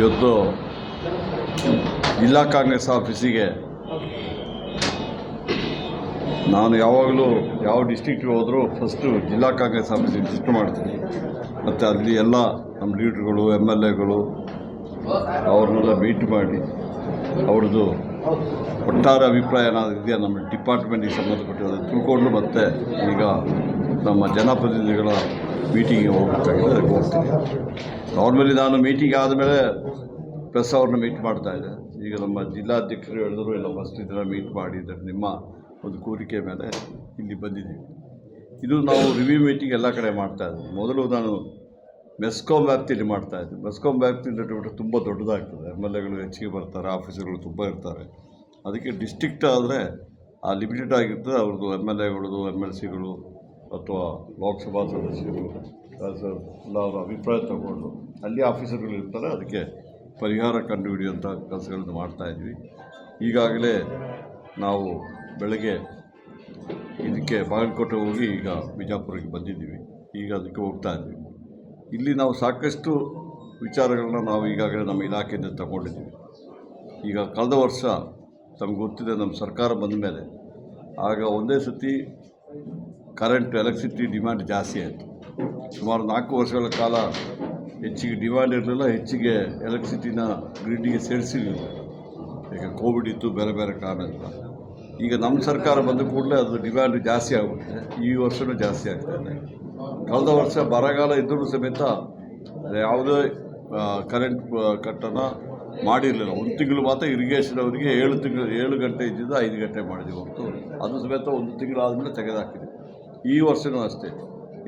ಇವತ್ತು ಜಿಲ್ಲಾ ಕಾಂಗ್ರೆಸ್ ಆಫೀಸಿಗೆ ನಾನು ಯಾವಾಗಲೂ ಯಾವ ಡಿಸ್ಟಿಕ್ಟಿಗೆ ಹೋದರೂ ಫಸ್ಟು ಜಿಲ್ಲಾ ಕಾಂಗ್ರೆಸ್ ಆಫೀಸಿಗೆ ವಿಸಿಟ್ ಮಾಡ್ತೀನಿ. ಮತ್ತು ಅಲ್ಲಿ ಎಲ್ಲ ನಮ್ಮ ಲೀಡ್ರುಗಳು ಎಂ ಎಲ್ ಎಗಳು ಅವ್ರನ್ನೆಲ್ಲ ಮೀಟ್ ಮಾಡಿ. ಅವ್ರದ್ದು ಒಟ್ಟಾರೆ ಅಭಿಪ್ರಾಯ ಏನಾದಿದೆಯಾ ನಮ್ಮ ಡಿಪಾರ್ಟ್ಮೆಂಟಿಗೆ ಸಂಬಂಧಪಟ್ಟಿರೋದು. ತಿಳ್ಕೊಂಡು ಮತ್ತೆ ಈಗ ನಮ್ಮ ಜನಪ್ರತಿನಿಧಿಗಳ ಮೀಟಿಂಗಿಗೆ ಹೋಗಬೇಕಾಗಿದೆ, ಅದಕ್ಕೆ ಹೋಗ್ತೀನಿ. ನಾರ್ಮಲಿ ನಾನು ಮೀಟಿಂಗ್ ಆದಮೇಲೆ ಪ್ರೆಸ್ ಅವ್ರನ್ನ ಮೀಟ್ ಮಾಡ್ತಾ ಇದೆ ಈಗ ನಮ್ಮ ಜಿಲ್ಲಾಧ್ಯಕ್ಷರು ಹೇಳಿದ್ರು, ಇಲ್ಲ ಇದನ್ನು ಮೀಟ್ ಮಾಡಿದ್ದಾರೆ ನಿಮ್ಮ ಒಂದು ಕೋರಿಕೆ ಮೇಲೆ ಇಲ್ಲಿ ಬಂದಿದ್ದೀವಿ. ಇದು ನಾವು ರಿವ್ಯೂ ಮೀಟಿಂಗ್ ಎಲ್ಲ ಕಡೆ ಮಾಡ್ತಾ ಇದ್ದೀವಿ ಮೊದಲು ನಾನು ಮೆಸ್ಕಾಂ ವ್ಯಾಪ್ತಿಯಲ್ಲಿ ಮಾಡ್ತಾ ಇದ್ದೆ. ಮೆಸ್ಕಾಂ ವ್ಯಾಪ್ತಿ ನೆಟ್ವರ್ಕ್ ತುಂಬ ದೊಡ್ಡದಾಗ್ತದೆ. ಎಂ ಎಲ್ ಎಗಳು ಹೆಚ್ಚಿಗೆ ಬರ್ತಾರೆ ಆಫೀಸರ್ಗಳು ತುಂಬ ಇರ್ತಾರೆ. ಅದಕ್ಕೆ ಡಿಸ್ಟಿಕ್ಟ್ ಆದರೆ ಆ ಲಿಮಿಟೆಡ್ ಆಗಿರ್ತದೆ. ಅವ್ರದ್ದು ಎಂ ಎಲ್ ಎಗಳದು ಎಂ ಎಲ್ ಸಿಗಳು ಅಥವಾ ಲೋಕಸಭಾ ಸದಸ್ಯರು ಎಲ್ಲ ಅವರ ಅಭಿಪ್ರಾಯ ತಗೊಂಡು ಅಲ್ಲಿ ಆಫೀಸರ್ಗಳು ಇರ್ತಾರೆ. ಅದಕ್ಕೆ ಪರಿಹಾರ ಕಂಡುಹಿಡಿಯುವಂಥ ಕೆಲಸಗಳನ್ನು ಮಾಡ್ತಾಯಿದ್ವಿ ಈಗಾಗಲೇ ನಾವು ಬೆಳಗ್ಗೆ ಇದಕ್ಕೆ ಬಾಗಲಕೋಟೆ ಹೋಗಿ ಈಗ ಬಿಜಾಪುರಕ್ಕೆ ಬಂದಿದ್ದೀವಿ. ಈಗ ಅದಕ್ಕೆ ಹೋಗ್ತಾ ಇದ್ವಿ. ಇಲ್ಲಿ ನಾವು ಸಾಕಷ್ಟು ವಿಚಾರಗಳನ್ನ ನಾವು ಈಗಾಗಲೇ ನಮ್ಮ ಇಲಾಖೆಯಿಂದ ತಗೊಂಡಿದ್ದೀವಿ. ಈಗ ಕಳೆದ ವರ್ಷ ತಮ್ಗೆ ಗೊತ್ತಿದೆ, ನಮ್ಮ ಸರ್ಕಾರ ಬಂದ ಮೇಲೆ ಆಗ ಒಂದೇ ಸತಿ ಕರೆಂಟ್ ಎಲೆಕ್ಟ್ರಿಸಿಟಿ ಡಿಮ್ಯಾಂಡ್ ಜಾಸ್ತಿ ಆಯಿತು. ಸುಮಾರು ನಾಲ್ಕು ವರ್ಷಗಳ ಕಾಲ ಹೆಚ್ಚಿಗೆ ಡಿಮ್ಯಾಂಡ್ ಇರಲಿಲ್ಲ, ಹೆಚ್ಚಿಗೆ ಎಲೆಕ್ಟ್ರಿಸಿಟಿನ ಗ್ರಿಡ್ಡಿಗೆ ಸೇರಿಸಿರಲಿಲ್ಲ. ಈಗ ಕೋವಿಡ್ ಇತ್ತು, ಬೇರೆ ಬೇರೆ ಕಾರಣದಿಂದ ಈಗ ನಮ್ಮ ಸರ್ಕಾರ ಬಂದ ಕೂಡಲೇ ಅದು ಡಿಮ್ಯಾಂಡ್ ಜಾಸ್ತಿ ಆಗುತ್ತೆ ಈ ವರ್ಷವೂ ಜಾಸ್ತಿ ಆಗ್ತಾ ಇದೆ. ಕಳೆದ ವರ್ಷ ಬರಗಾಲ ಇದ್ದರೂ ಸಮೇತ ಯಾವುದೇ ಕರೆಂಟ್ ಕಟ್ಟನ್ನು ಮಾಡಿರಲಿಲ್ಲ. ಒಂದು ತಿಂಗಳು ಮಾತ್ರ ಇರಿಗೇಷನ್ ಅವರಿಗೆ ಏಳು ತಿಂಗಳು, ಏಳು ಗಂಟೆ ಇದ್ದಿದ್ದು ಐದು ಗಂಟೆ ಮಾಡಿದ್ವಿ ಹೊರತು. ಅದು ಸಮೇತ ಒಂದು ತಿಂಗಳು ಆದಮೇಲೆ ತೆಗೆದಾಕಿದೆ ಈ ವರ್ಷವೂ ಅಷ್ಟೇ.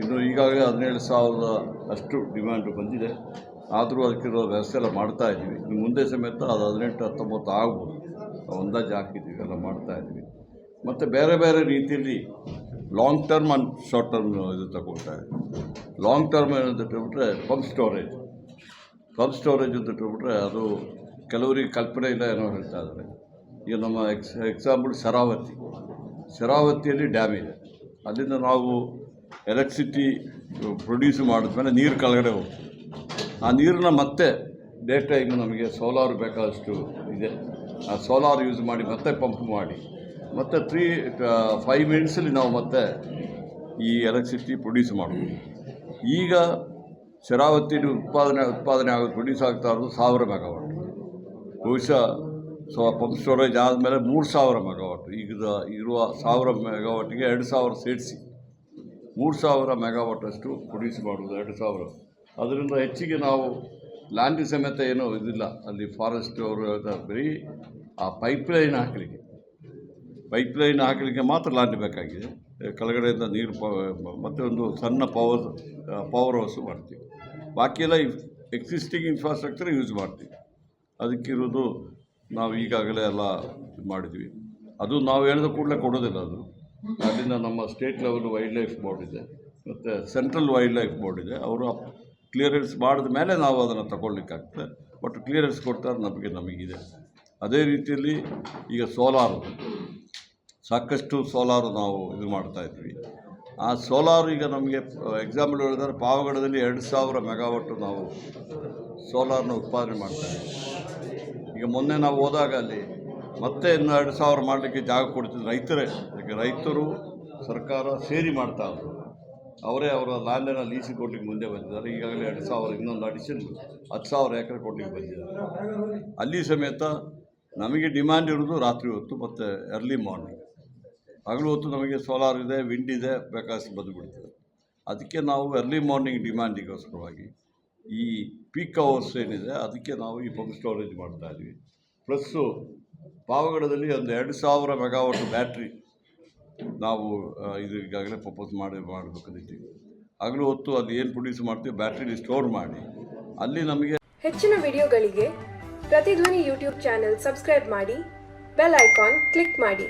ಇನ್ನು ಈಗಾಗಲೇ ಹದಿನೇಳು ಸಾವಿರದ ಅಷ್ಟು ಡಿಮ್ಯಾಂಡು ಬಂದಿದೆ. ಆದರೂ ಅದಕ್ಕಿರೋ ವ್ಯವಸ್ಥೆ ಎಲ್ಲ ಮಾಡ್ತಾ ಇದ್ದೀವಿ. ಇನ್ನು ಮುಂದೆ ಸಮೇತ ಅದು ಹದಿನೆಂಟು, ಹತ್ತೊಂಬತ್ತು ಆಗ್ಬೋದು. ಅಂದಾಜು ಹಾಕಿದ್ದೀವಿ, ಎಲ್ಲ ಮಾಡ್ತಾ ಇದ್ದೀವಿ. ಮತ್ತು ಬೇರೆ ಬೇರೆ ರೀತಿಯಲ್ಲಿ long term and short term ಇದು ತಗೊಳ್ತಾರೆ ಲಾಂಗ್ ಟರ್ಮ್ ಏನಂತ ಇಟ್ಬಿಟ್ರೆ ಪಂಪ್ ಸ್ಟೋರೇಜ್ ಪಂಪ್ ಸ್ಟೋರೇಜ್ ಅಂತ ಇಟ್ಬಿಟ್ರೆ ಅದು ಕೆಲವರಿಗೆ ಕಲ್ಪನೆ ಇಲ್ಲ ಏನೋ ಹೇಳ್ತಾ ಇದ್ದಾರೆ. ಈಗ ನಮ್ಮ ಎಕ್ಸ್ ಎಕ್ಸಾಂಪಲ್ ಶರಾವತಿ. ಶರಾವತಿಯಲ್ಲಿ ಡ್ಯಾಮ್ ಇದೆ. ಅಲ್ಲಿಂದ ನಾವು ಎಲೆಕ್ಟ್ರಿಸಿಟಿ ಪ್ರೊಡ್ಯೂಸ್ ಮಾಡಿದ್ಮೇಲೆ ನೀರು ಕೆಳಗಡೆ ಹೋಗ್ತದೆ. ಆ ನೀರನ್ನ ಮತ್ತೆ ಡೇ ಟೈಮ್ ನಮಗೆ ಸೋಲಾರ್ ಬೇಕಾದಷ್ಟು ಇದೆ. ಆ ಸೋಲಾರ್ ಯೂಸ್ ಮಾಡಿ ಮತ್ತೆ ಪಂಪ್ ಮಾಡಿ. ಮತ್ತು ತ್ರೀ ಫೈವ್ ಮಿನಿಟ್ಸಲ್ಲಿ ನಾವು ಮತ್ತೆ ಈ ಎಲೆಕ್ಟ್ರಿಸಿಟಿ ಪ್ರೊಡ್ಯೂಸ್ ಮಾಡ್ಬೋದು. ಈಗ ಶರಾವತಿ ಉತ್ಪಾದನೆ ಉತ್ಪಾದನೆ ಆಗೋದು ಪ್ರೊಡ್ಯೂಸ್ ಆಗ್ತಾ ಇರೋದು ಸಾವಿರ ಮೆಗಾವಾಟ್ ಬಹುಶಃ ಸೊ ಪಂಪ್ ಸ್ಟೋರೇಜ್ ಆದಮೇಲೆ ಮೂರು ಸಾವಿರ ಮೆಗಾವಾಟ್ ಈಗ ಇರುವ ಸಾವಿರ ಮೆಗಾವಾಟ್ಗೆ ಎರಡು ಸಾವಿರ ಸೇರಿಸಿ ಮೂರು ಸಾವಿರ ಮೆಗಾವಾಟಷ್ಟು ಪ್ರೊಡ್ಯೂಸ್ ಮಾಡುವುದು ಎರಡು ಸಾವಿರ. ಅದರಿಂದ ಹೆಚ್ಚಿಗೆ ನಾವು ಲ್ಯಾಂಡ್ ಸಮೇತ ಏನೂ ಇದಿಲ್ಲ. ಅಲ್ಲಿ ಫಾರೆಸ್ಟ್ ಅವರು ಬರೀ ಆ ಪೈಪ್ಲೈನ್ ಹಾಕಲಿಕ್ಕೆ. ಪೈಪ್ಲೈನ್ ಹಾಕಲಿಕ್ಕೆ ಮಾತ್ರ ಲಾಂಡ್ ಬೇಕಾಗಿದೆ. ಕೆಳಗಡೆಯಿಂದ ನೀರು ಪ, ಮತ್ತು ಒಂದು ಸಣ್ಣ ಪವರ್ ಪವರ್ ಹೌಸ್ ಮಾಡ್ತೀವಿ. ಬಾಕಿ ಎಲ್ಲ ಎಕ್ಸಿಸ್ಟಿಂಗ್ ಇನ್ಫ್ರಾಸ್ಟ್ರಕ್ಚರ್ ಯೂಸ್ ಮಾಡ್ತೀವಿ. ಅದಕ್ಕಿರೋದು ನಾವು ಈಗಾಗಲೇ ಎಲ್ಲ ಮಾಡಿದ್ವಿ. ಅದು ನಾವು ಹೇಳಿದ ಕೂಡಲೇ ಕೊಡೋದಿಲ್ಲ ಅದು. ಅಲ್ಲಿಂದ ನಮ್ಮ state level wildlife board ಇದೆ. ಮತ್ತು ಸೆಂಟ್ರಲ್ ವೈಲ್ಡ್ ಲೈಫ್ ಬೋರ್ಡ್ ಇದೆ. ಅವರು ಕ್ಲಿಯರೆನ್ಸ್ ಮಾಡಿದ ಮೇಲೆ ನಾವು ಅದನ್ನು ತಗೊಳ್ಲಿಕ್ಕಾಗ್ತದೆ ಬಟ್ ಕ್ಲಿಯರೆನ್ಸ್ ಕೊಡ್ತಾರೆ ನಮಗೆ ನಮಗಿದೆ. ಅದೇ ರೀತಿಯಲ್ಲಿ ಈಗ ಸೋಲಾರು ಸಾಕಷ್ಟು ಸೋಲಾರು ನಾವು ಇದು ಮಾಡ್ತಾ ಇದ್ವಿ ಆ ಸೋಲಾರ್ ಈಗ ನಮಗೆ ಎಕ್ಸಾಂಪಲ್ ಹೇಳಿದ್ರೆ ಪಾವಗಡದಲ್ಲಿ ಎರಡು ಸಾವಿರ ಮೆಗಾವಟ್ಟು ನಾವು ಸೋಲಾರ್ನ ಉತ್ಪಾದನೆ ಮಾಡ್ತಾ ಇದ್ವಿ ಈಗ ಮೊನ್ನೆ ನಾವು ಹೋದಾಗ ಅಲ್ಲಿ ಮತ್ತೆ ಇನ್ನು ಎರಡು ಸಾವಿರ ಮಾಡಲಿಕ್ಕೆ ಜಾಗ ಕೊಡ್ತಿದ್ರು ರೈತರೇ. ಈಗ ರೈತರು ಸರ್ಕಾರ ಸೇರಿ ಮಾಡ್ತಾ ಇದ್ರು. ಅವರೇ ಅವರ ಲ್ಯಾಂಡನ್ನು ಲೀಸಿ ಕೊಡ್ಲಿಕ್ಕೆ ಮುಂದೆ ಬಂದಿದ್ದಾರೆ. ಈಗಾಗಲೇ ಎರಡು ಸಾವಿರ, ಇನ್ನೊಂದು ಅಡಿಷನ್ ಹತ್ತು ಸಾವಿರ ಎಕರೆ ಕೊಡ್ಲಿಕ್ಕೆ ಬಂದಿದ್ದಾರೆ. ಅಲ್ಲಿ ಸಮೇತ ನಮಗೆ ಡಿಮ್ಯಾಂಡ್ ಇರೋದು ರಾತ್ರಿ ಹೊತ್ತು ಮತ್ತು ಎರ್ಲಿ ಮಾರ್ನಿಂಗ್ ಹಗಲು ಹೊತ್ತು ನಮಗೆ ಸೋಲಾರ್ ಇದೆ ವಿಂಡ್ ಇದೆ, ಬೇಕಾದಷ್ಟು ಬಂದುಬಿಡ್ತದೆ ಅದಕ್ಕೆ ನಾವು ಎರ್ಲಿ ಮಾರ್ನಿಂಗ್ ಡಿಮ್ಯಾಂಡಿಗೋಸ್ಕರವಾಗಿ ಈ ಪೀಕ್ ಅವರ್ಸ್ ಏನಿದೆ, ಅದಕ್ಕೆ ನಾವು ಈ ಪಂಪ್ ಸ್ಟೋರೇಜ್ ಮಾಡ್ತಾ ಇದ್ವಿ ಪ್ಲಸ್ಸು ಪಾವಗಡದಲ್ಲಿ ಒಂದು ಎರಡು ಸಾವಿರ ಮೆಗಾವಾಟ್ ಬ್ಯಾಟ್ರಿ ನಾವು ಇದು ಈಗಾಗಲೇ ಪ್ರಪೋಸ್ ಮಾಡಿ, ಮಾಡಬೇಕಂದಿದ್ದೀವಿ. ಹಗಲು ಹೊತ್ತು ಅದು ಏನು ಪ್ರೊಡ್ಯೂಸ್ ಮಾಡ್ತೀವಿ ಬ್ಯಾಟ್ರಿ ಸ್ಟೋರ್ ಮಾಡಿ. ಅಲ್ಲಿ ನಮಗೆ ಹೆಚ್ಚಿನ ವಿಡಿಯೋಗಳಿಗೆ ಪ್ರತಿಧ್ವನಿ ಯೂಟ್ಯೂಬ್ ಚಾನೆಲ್ ಸಬ್ಸ್ಕ್ರೈಬ್ ಮಾಡಿ ಬೆಲ್ ಐಕಾನ್ ಕ್ಲಿಕ್ ಮಾಡಿ.